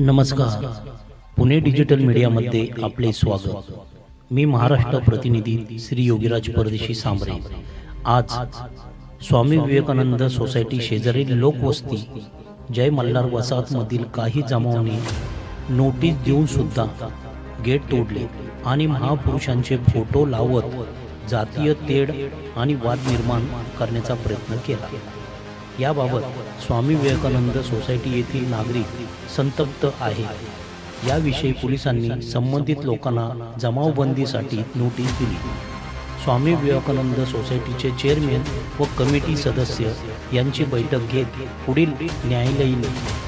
नमस्कार. पुणे डिजिटल मीडियामध्ये आपले स्वागत. मी महाराष्ट्र प्रतिनिधी श्री योगीराज परदेशी सांबरे आज स्वामी विवेकानंद सोसायटी शेजारील लोकवस्ती जय मल्हार वसाहतमधील काही जमावाने नोटीस देऊन सुद्धा गेट तोडले आणि महापुरुषांचे फोटो लावत जातीय तेढ आणि वाद निर्माण करण्याचा प्रयत्न केला. याबाबत स्वामी विवेकानंद सोसायटी येथील नागरिक संतप्त आहे. याविषयी पोलिसांनी संबंधित लोकांना जमावबंदीसाठी नोटीस दिली. स्वामी विवेकानंद सोसायटीचे चेअरमॅन व कमिटी सदस्य यांची बैठक घेत पुढील न्यायालयीन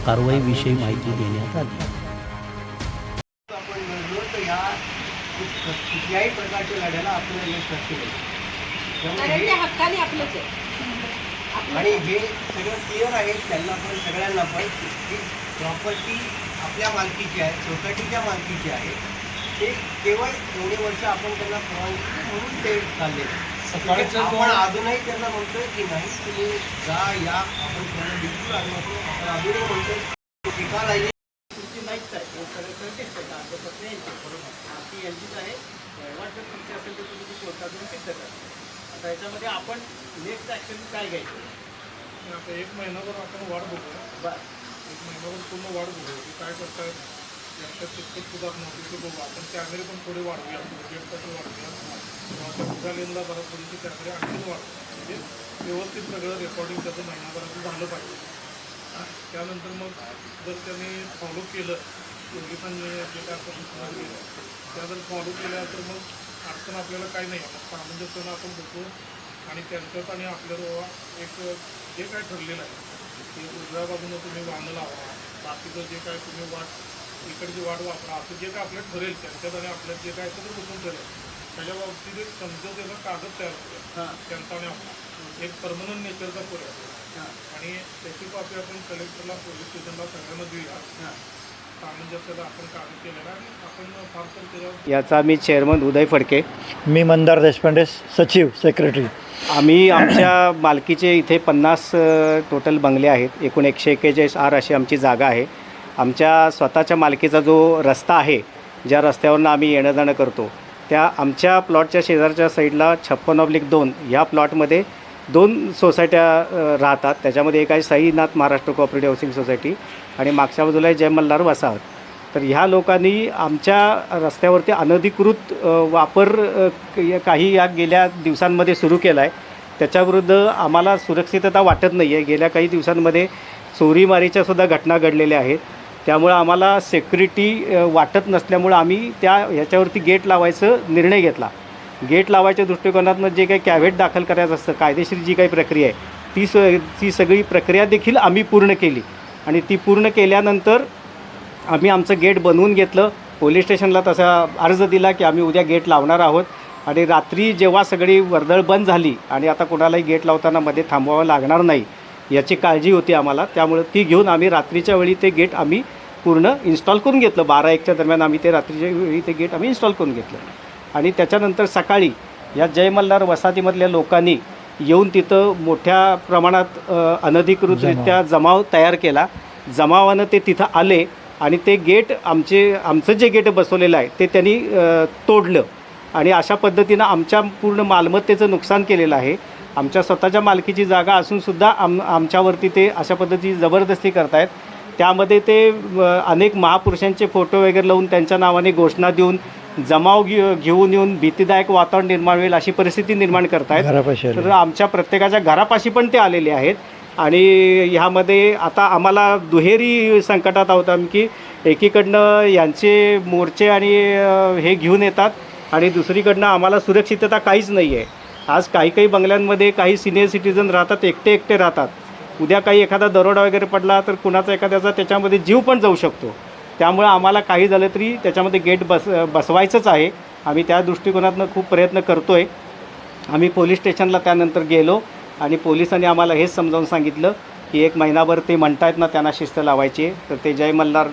कारवाईविषयी माहिती देण्यात आली. कुठल्याही प्रकारच्या लढ्याला आपल्याला यश नक्की हे- आहे. आणि हे सगळं क्लिअर आहे त्यांना पण सगळ्यांना पण की प्रॉपर्टी आपल्या मालकीची आहे सोसायटीच्या मालकीची आहे. ते केवळ एवढे वर्ष आपण त्यांना परवानगी म्हणून ते चालले. सकाळचं जो- आपण अजूनही त्यांना म्हणतोय की नाही तुम्ही जा या आपण त्यांना बिलकुल आणि आपण अजूनही म्हणतोय. टीका राहिली. तुमची नाहीच आहे. हे कागदपत्र यांचे बरोबर. ती यांचीच आहे. जर तुमची असेल तर तुम्ही ती कोर्टात जाऊन सिद्ध करा. आता याच्यामध्ये आपण नेक्स्ट ॲक्शन काय घ्यायचं? आता एक महिनाभर आपण वाट बघू बरं. एक महिनाभर पूर्ण वाढ बघू की काय करतायत त्यांच्यात कितपत सुधार नव्हती ते बघू आपण कॅमेरे पण थोडे वाढवूया. बजेट कसं वाढवूया? पुढच्या लेनला जरा थोडीशी कॅमेरे आणखीन वाढवूया म्हणजे व्यवस्थित सगळं रेकॉर्डिंग त्याचं महिनाभराचं झालं पाहिजे. त्यानंतर मग जर त्यांनी फॉलो केलं पोलिसांनी जे काय आपण सूचना दिल्या त्या जर फॉलो केल्या तर मग अडचण आपल्याला काही नाही. मग सामंजस्यानं आपण बघतो आणि त्यांच्यात आणि आपल्या बाबा एक जे काय ठरलेलं आहे ते उजव्या बाजूनं तुम्ही वाहनं बाकीचं जे काय तुम्ही वाट इकडची वाट वापरा असं जे काय आपल्याला ठरेल त्यांच्यात आणि आपल्यात जे काय एकत्र बसून ठरेल. त्याच्या बाबतीत एक समजतेचा कागद तयार करूया हां. त्यांचा आणि आपला. एक परमनंट नेचरचा हां. आणि त्याची कॉपी आपण कलेक्टरला पोलीस स्टेशनला सगळ्यांना देऊया. हां. याचा मी चेअरमन उदय फडके. मी मंदार देशपांडे सचिव सेक्रेटरी आम्ही आमच्या मालकीचे इथे पन्नास टोटल बंगले आहेत. एकूण एकशे एक्केचाळीस आर अशी आमची जागा आहे. आमच्या स्वतःच्या मालकीचा जो रस्ता आहे ज्या रस्त्यावरनं आम्ही येणं जाणं करतो त्या आमच्या प्लॉटच्या शेजारच्या साईडला छप्पन ऑब्लिक दोन ह्या प्लॉटमध्ये दोन सोसायट्या राहतात. त्याच्यामध्ये एक आहे Sainath Maharashtra cooperative housing society आणि मागच्या बाजूला आहे जय मल्हार वसाहत. तर ह्या लोकांनी आमच्या रस्त्यावरती अनधिकृत वापर काही या गेल्या दिवसांमध्ये सुरू केला आहे त्याच्याविरुद्ध आम्हाला सुरक्षितता वाटत नाही आहे गेल्या काही दिवसांमध्ये चोरीमारीच्या सुद्धा घटना घडलेल्या आहेत. त्यामुळं आम्हाला सेक्युरिटी वाटत नसल्यामुळं आम्ही त्या ह्याच्यावरती गेट लावायचं निर्णय घेतला. गेट लावायच्या दृष्टिकोनातनं जे काही कॅव्हेट दाखल करायचं असतं कायदेशीर जी काही प्रक्रिया आहे ती स ती सगळी प्रक्रिया देखील आम्ही पूर्ण केली. आणि ती पूर्ण केल्यानंतर आम्ही आमचं गेट बनवून घेतलं. पोलीस स्टेशनला तसा अर्ज दिला की आम्ही उद्या गेट लावणार आहोत. आणि रात्री जेव्हा सगळी वर्दळ बंद झाली आणि आता कोणालाही गेट लावताना मध्ये थांबवावं लागणार नाही याची काळजी होती आम्हाला. त्यामुळं ती घेऊन आम्ही रात्रीच्या वेळी ते गेट आम्ही पूर्ण इन्स्टॉल करून घेतलं. बारा एकच्या दरम्यान आम्ही ते रात्रीच्या वेळी ते गेट आम्ही इन्स्टॉल करून घेतलं. आणि त्याच्यानंतर सकाळी या जय मल्हार वसाहतीमधल्या लोकांनी येऊन तिथं मोठ्या प्रमाणात अनधिकृतरित्या जमाव तयार केला. जमावानं ते तिथं आले. आणि ते गेट आमचे आमचं जे गेट बसवलेलं आहे ते त्यांनी तोडलं. आणि अशा पद्धतीनं आमच्या पूर्ण मालमत्तेचं नुकसान केलेलं आहे. आमच्या स्वतःच्या मालकीची जागा असूनसुद्धा आम आमच्यावरती ते अशा पद्धतीची जबरदस्ती करतायत. त्यामध्ये ते अनेक महापुरुषांचे फोटो वगैरे लावून त्यांच्या नावाने घोषणा देऊन जमाव घे घेऊन येऊन भीतीदायक वातावरण निर्माण होईल अशी परिस्थिती निर्माण करतायत. तर आमच्या प्रत्येकाच्या घरापाशी पण ते आलेले आहेत. आणि ह्यामध्ये आता आम्हाला दुहेरी संकटात आहोत आम्ही की एकीकडनं यांचे मोर्चे आणि हे घेऊन येतात आणि दुसरीकडनं आम्हाला सुरक्षितता काहीच नाही आहे आज काही काही बंगल्यांमध्ये काही सिनियर सिटीजन राहतात एकटे एकटे राहतात. उद्या काही एखादा दरोडा वगैरे पडला तर कुणाचा एखाद्याचा त्याच्यामध्ये जीव पण जाऊ शकतो. त्यामुळं आम्हाला काही झालं तरी त्याच्यामध्ये गेट बस बसवायचंच आहे. आम्ही त्या दृष्टिकोनातनं खूप प्रयत्न करतो आहे आम्ही पोलीस स्टेशनला त्यानंतर गेलो. आणि पोलिसांनी आम्हाला हेच समजावून सांगितलं की एक महिनाभर ते म्हणतायत ना त्यांना शिस्त लावायची तर ते जय मल्हार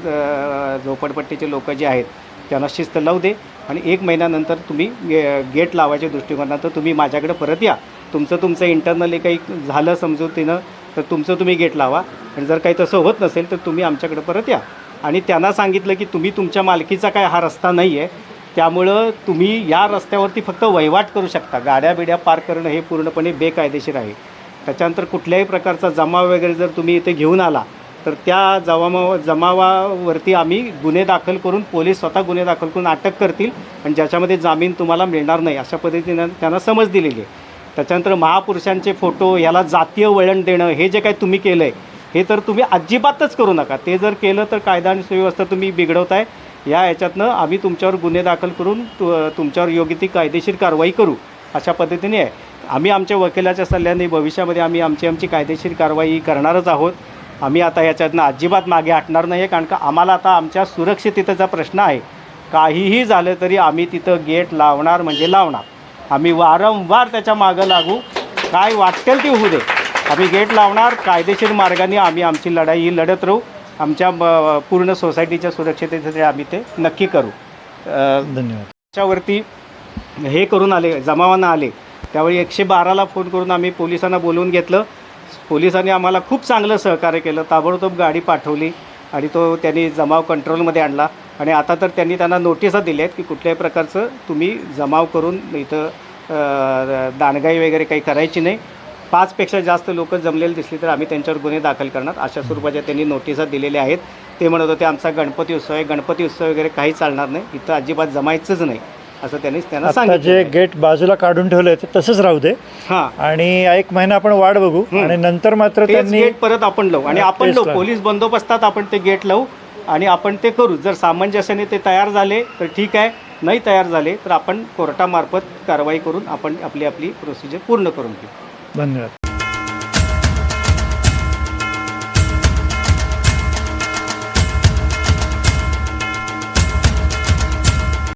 झोपडपट्टीचे लोक जे आहेत त्यांना शिस्त लावू दे आणि एक महिन्यानंतर तुम्ही गे गेट लावायच्या दृष्टिकोनातून तुम्ही माझ्याकडे परत या. तुमचं तुमचं इंटरनली काही झालं समजूतीनं तर तुमचं तुम्ही गेट लावा. आणि जर काही तसं होत नसेल तर तुम्ही आमच्याकडे परत या. आणि त्यांना सांगितलं की तुम्ही तुमच्या मालकीचा काय हा रस्ता नाही आहे त्यामुळं तुम्ही या रस्त्यावरती फक्त वहिवाट करू शकता. गाड्या बिड्या पार्क करणं हे पूर्णपणे बेकायदेशीर आहे. त्याच्यानंतर कुठल्याही प्रकारचा जमाव वगैरे जर तुम्ही इथे घेऊन आला तर त्या जमावा जमावावरती आम्ही गुन्हे दाखल करून पोलीस स्वतः गुन्हे दाखल करून अटक करतील आणि ज्याच्यामध्ये जामीन तुम्हाला मिळणार नाही अशा पद्धतीनं त्यांना समज दिलेली आहे. त्याच्यानंतर महापुरुषांचे फोटो याला जातीय वळण देणं हे जे काही तुम्ही केलं आहे हे तर तुम्ही अजिबातच करू नका. ते जर केलं तर कायदा आणि सुव्यवस्था तुम्ही बिघडवताय. या याच्यातनं आम्ही तुमच्यावर गुन्हे दाखल करून तु तुमच्यावर योग्य ती कायदेशीर कारवाई करू अशा पद्धतीने आहे. आम्ही आमच्या वकिलाच्या सल्ल्याने भविष्यामध्ये आम्ही आमची आमची कायदेशीर कारवाई करणारच आहोत. आम्ही आता याच्यातनं अजिबात मागे हटणार नाही आहे कारण का आम्हाला आता आमच्या सुरक्षिततेचा प्रश्न आहे. काहीही झालं तरी आम्ही तिथं गेट लावणार म्हणजे लावणार. आम्ही वारंवार त्याच्या मागं लागू. काय वाटेल ते होऊ दे. आम्ही गेट लावणार कायदेशीर मार्गाने आम्ही आमची लढाई ही लढत राहू. आमच्या पूर्ण सोसायटीच्या सुरक्षिततेसाठी आम्ही ते नक्की करू. धन्यवाद. त्याच्यावरती हे करून आले जमावानं आले त्यावेळी एकशे बाराला फोन करून आम्ही पोलिसांना बोलवून घेतलं. पोलिसांनी आम्हाला खूप चांगलं सहकार्य केलं ताबडतोब गाडी पाठवली आणि तो त्यांनी जमाव कंट्रोलमध्ये आणला. आणि आता तर त्यांनी त्यांना नोटिसा दिल्या आहेत की कुठल्याही प्रकारचं तुम्ही जमाव करून इथं दांडगाई वगैरे काही करायची नाही. पाचपेक्षा जास्त लोक जमलेले दिसली तर आम्ही त्यांच्यावर गुन्हे दाखल करणार. अशा स्वरूपाच्या त्यांनी नोटिसा दिलेल्या आहेत. ते म्हणत होते आमचा गणपती उत्सव आहे. गणपती उत्सव वगैरे काही चालणार नाही. इथं अजिबात जमायचंच नाही. असं त्यांनी त्यांना सांगितलं जे गेट बाजूला काढून ठेवलंय ते तसंच राहू दे. हां. आणि एक महिना आपण वाट बघू. आणि नंतर मात्र त्यांनी गेट परत आपण लावू. आणि आपण लावू. पोलीस बंदोबस्तात आपण ते गेट लावू. आणि आपण ते करू. जर सामंजस्याने ते तयार झाले तर ठीक आहे. नाही तयार झाले तर आपण कोर्टामार्फत कारवाई करून आपण आपली आपली प्रोसिजर पूर्ण करून घेऊ. धन्यवाद